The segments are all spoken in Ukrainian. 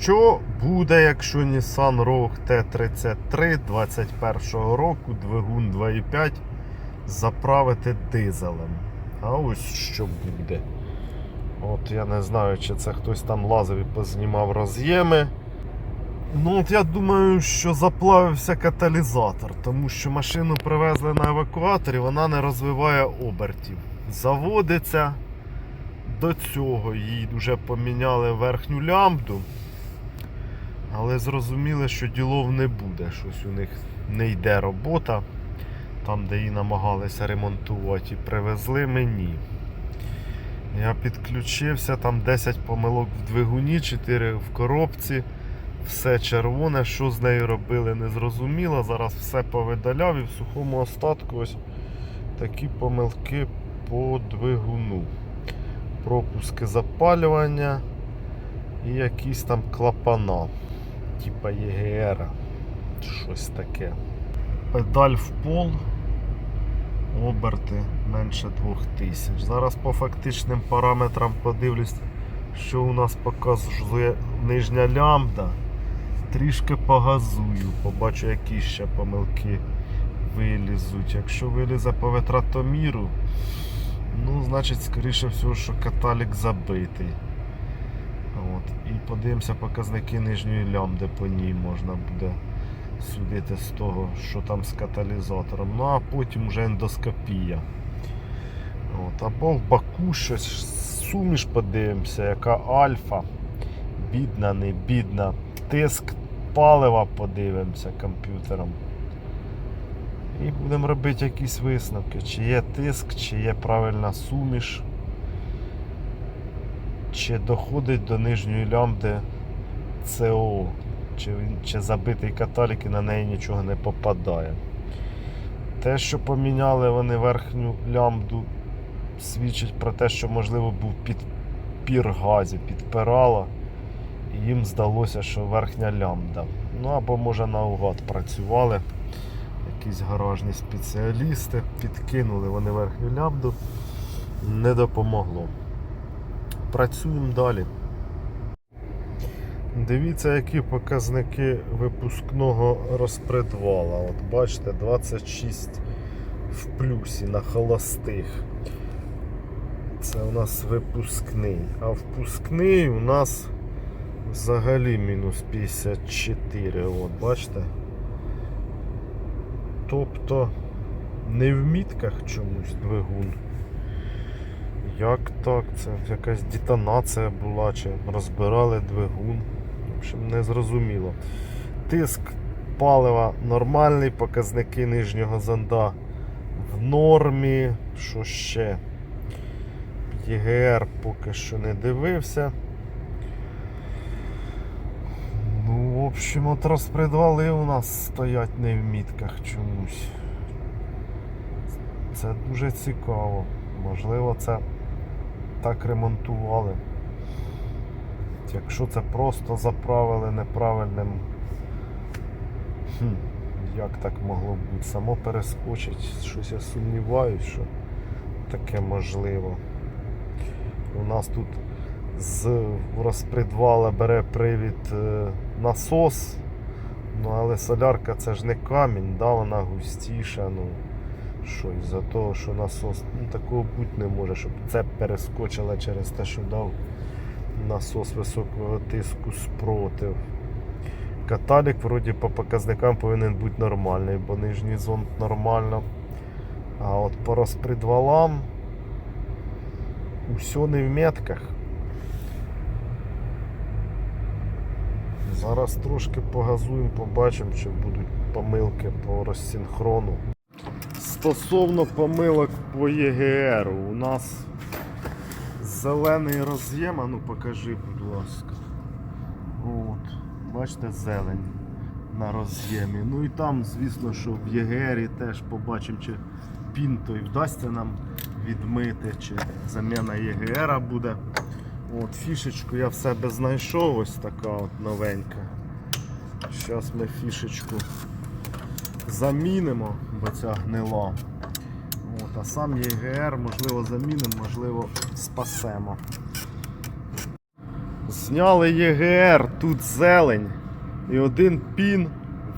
Що буде, якщо Nissan Rogue T33 21 року, двигун 2.5 заправити дизелем? А ось що буде. От я не знаю, чи це хтось там лазив і познімав роз'єми. Ну, от я думаю, що заплавився каталізатор, тому що машину привезли на евакуаторі, вона не розвиває обертів. Заводиться до цього, їй вже поміняли верхню лямбду. Але зрозуміли, що ділов не буде. Щось у них не йде робота. Там, де її намагалися ремонтувати, і привезли мені. Я підключився, там 10 помилок в двигуні, 4 в коробці. Все червоне, що з нею робили, не зрозуміло. Зараз все повидаляв і в сухому остатку ось такі помилки по двигуну. Пропуски запалювання і якісь там клапана, типа ЄГР. Щось таке. Педаль в пол. Оберти менше 2000. Зараз по фактичним параметрам подивлюсь, що у нас показує нижня лямбда. Трішки погазую, побачу, які ще помилки вилізуть. Якщо вилізе по витратоміру, ну, значить, скоріше всього, що каталік забитий. От. І подивимося показники нижньої лямбди по ній можна буде судити з того, що там з каталізатором. Ну а потім вже ендоскопія. От. Або в баку щось, суміш подивимося, яка альфа. Бідна, не бідна. Тиск палива подивимося комп'ютером. І будемо робити якісь висновки, чи є тиск, чи є правильна суміш, чи доходить до нижньої лямбди СО, чи, чи забитий каталік і на неї нічого не попадає. Те, що поміняли вони верхню лямбду, свідчить про те, що можливо був підпір газів, підпирало. І їм здалося, що верхня лямбда. Ну або може наугад працювали якісь гаражні спеціалісти, підкинули вони верхню лямбду, не допомогло. Працюємо далі. Дивіться, які показники випускного розпредвала. От бачите, 26 в плюсі на холостих. Це у нас випускний. А впускний у нас взагалі мінус 54. От, бачите? Тобто не в мітках чомусь двигун. Як так? Це якась детонація була, чи розбирали двигун. В общем, не зрозуміло. Тиск палива нормальний, показники нижнього зонда в нормі. Що ще? ЄГР поки що не дивився. Ну, в общем, от розпредвали у нас стоять не в мітках чомусь. Це дуже цікаво. Можливо, це так ремонтували. Якщо це просто заправили неправильним. Хм, як так могло бути? Само перескочить. Щось я сумніваюсь, що таке можливо. У нас тут з розпредвала бере привід е, насос. Ну, але солярка це ж не камінь, да, вона густіша. Ну, щось за того, що насос ну, такого бути не може, щоб це перескочило через те, що дав насос високого тиску спротив. Каталік вроді по показникам повинен бути нормальний, бо нижній зонд нормально. А от по розпредвалам усе не в метках. Зараз трошки погазуємо, побачимо, чи будуть помилки по розсинхрону. Стосовно помилок по ЄГР, у нас зелений роз'єм, а ну покажи, будь ласка. От, бачите, зелень на роз'ємі. Ну і там, звісно, що в ЄГРі теж побачимо, чи пін той вдасться нам відмити, чи заміна ЄГР буде. От, фішечку я в себе знайшов, ось така от новенька. Зараз ми фішечку замінимо, бо ця гнила. От, а сам ЄГР можливо замінимо, можливо спасемо. Зняли ЄГР, тут зелень. І один пін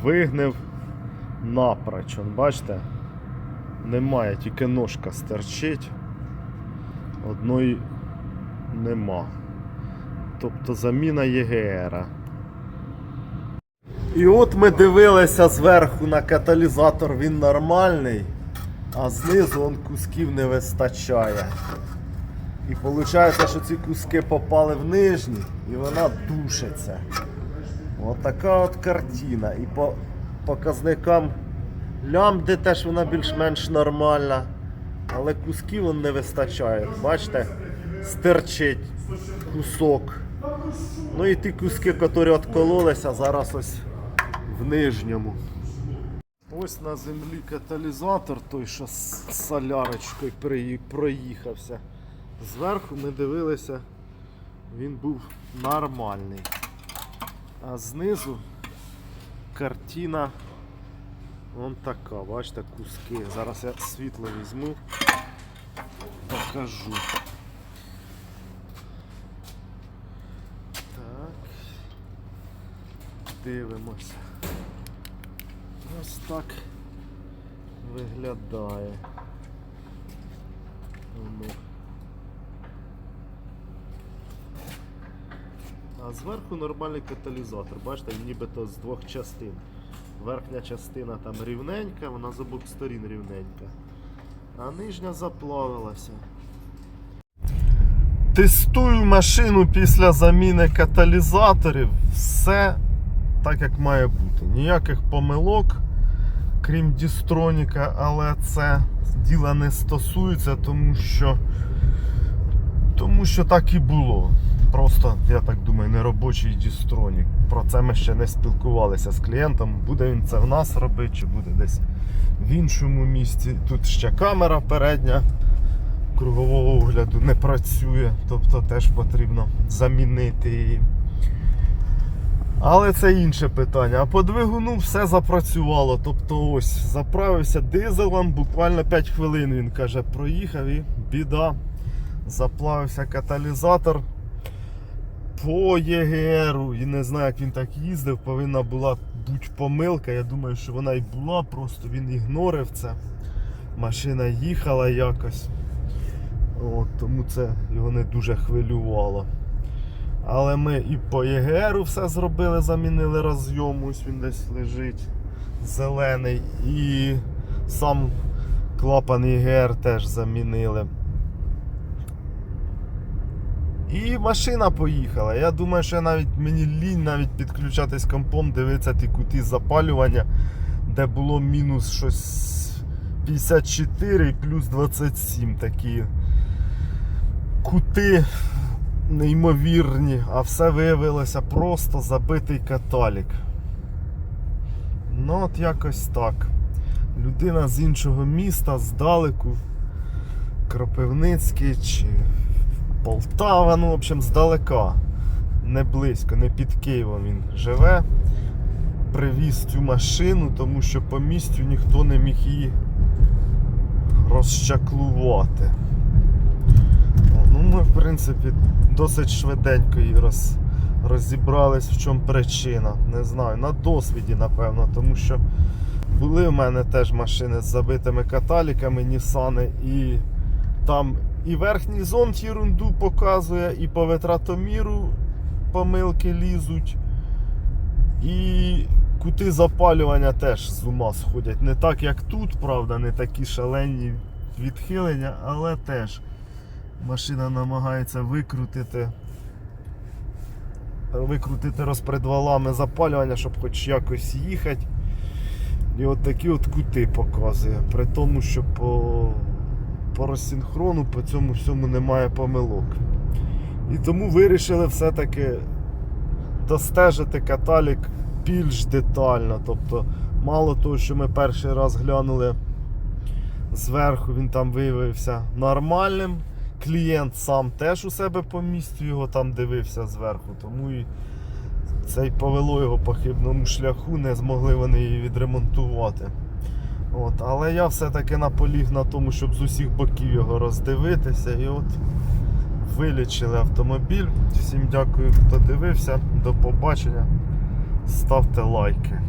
вигнив напроч. Бачите? Немає, тільки ножка стерчить. Одної нема. Тобто заміна ЄГР. І от ми дивилися зверху на каталізатор, він нормальний, а знизу он кусків не вистачає. І виходить, що ці куски попали в нижній і вона душиться. Отака от картина. І по показникам лямбди теж вона більш-менш нормальна. Але кусків вон не вистачає. Бачите, стерчить кусок. Ну і ті куски, які відкололися, зараз ось нижньому. Ось на землі каталізатор, той, що з солярочкою проїхався. Зверху ми дивилися, він був нормальний. А знизу картина вон така, бачите, куски. Зараз я світло візьму, покажу. Так. Дивимося. Ось так виглядає. Ну. А зверху нормальний каталізатор. Бачите, нібито з двох частин. Верхня частина там рівненька, вона з обох сторін рівненька. А нижня заплавилася. Тестую машину після заміни каталізаторів. Все так, як має бути. Ніяких помилок, крім дістроніка, але це діла не стосується, тому що, тому що так і було. Просто, я так думаю, неробочий дістронік. Про це ми ще не спілкувалися з клієнтом. Буде він це в нас робити, чи буде десь в іншому місці. Тут ще камера передня кругового огляду не працює, тобто теж потрібно замінити її. Але це інше питання. А по двигуну все запрацювало. Тобто ось заправився дизелем, буквально 5 хвилин він каже, проїхав і біда. Заплавився каталізатор по ЄГРу. І не знаю, як він так їздив, повинна була бути помилка. Я думаю, що вона і була, просто він ігнорив це. Машина їхала якось. От, тому це його не дуже хвилювало. Але ми і по ЄГРу все зробили, замінили розйом, ось він десь лежить зелений. І сам клапан ЄГР теж замінили. І машина поїхала. Я думаю, що навіть мені лінь навіть підключатись компом, дивитися ті кути запалювання, де було мінус щось 54 і плюс 27 такі кути неймовірні, а все виявилося просто забитий каталік. Ну от якось так. Людина з іншого міста, здалеку, Кропивницький чи Полтава, ну, в общем, здалека. Не близько, не під Києвом він живе. Привіз цю машину, тому що по містю ніхто не міг її розчаклувати. Ну, ми, в принципі, досить швиденько її роз, розібрались, в чому причина. Не знаю, на досвіді, напевно, тому що були в мене теж машини з забитими каталіками, Нісани, і там і верхній зонд ерунду показує, і по витратоміру помилки лізуть. І кути запалювання теж з ума сходять. Не так, як тут, правда, не такі шалені відхилення, але теж машина намагається викрутити. Викрутити розпредвалами запалювання, щоб хоч якось їхати. І от такі от кути показує. При тому, що по, по розсинхрону по цьому всьому немає помилок. І тому вирішили все-таки достежити каталік більш детально. Тобто, мало того, що ми перший раз глянули зверху, він там виявився нормальним. Клієнт сам теж у себе по місту його там дивився зверху, тому і це й повело його по хибному шляху, не змогли вони її відремонтувати. От, але я все-таки наполіг на тому, щоб з усіх боків його роздивитися. І от вилічили автомобіль. Всім дякую, хто дивився. До побачення. Ставте лайки.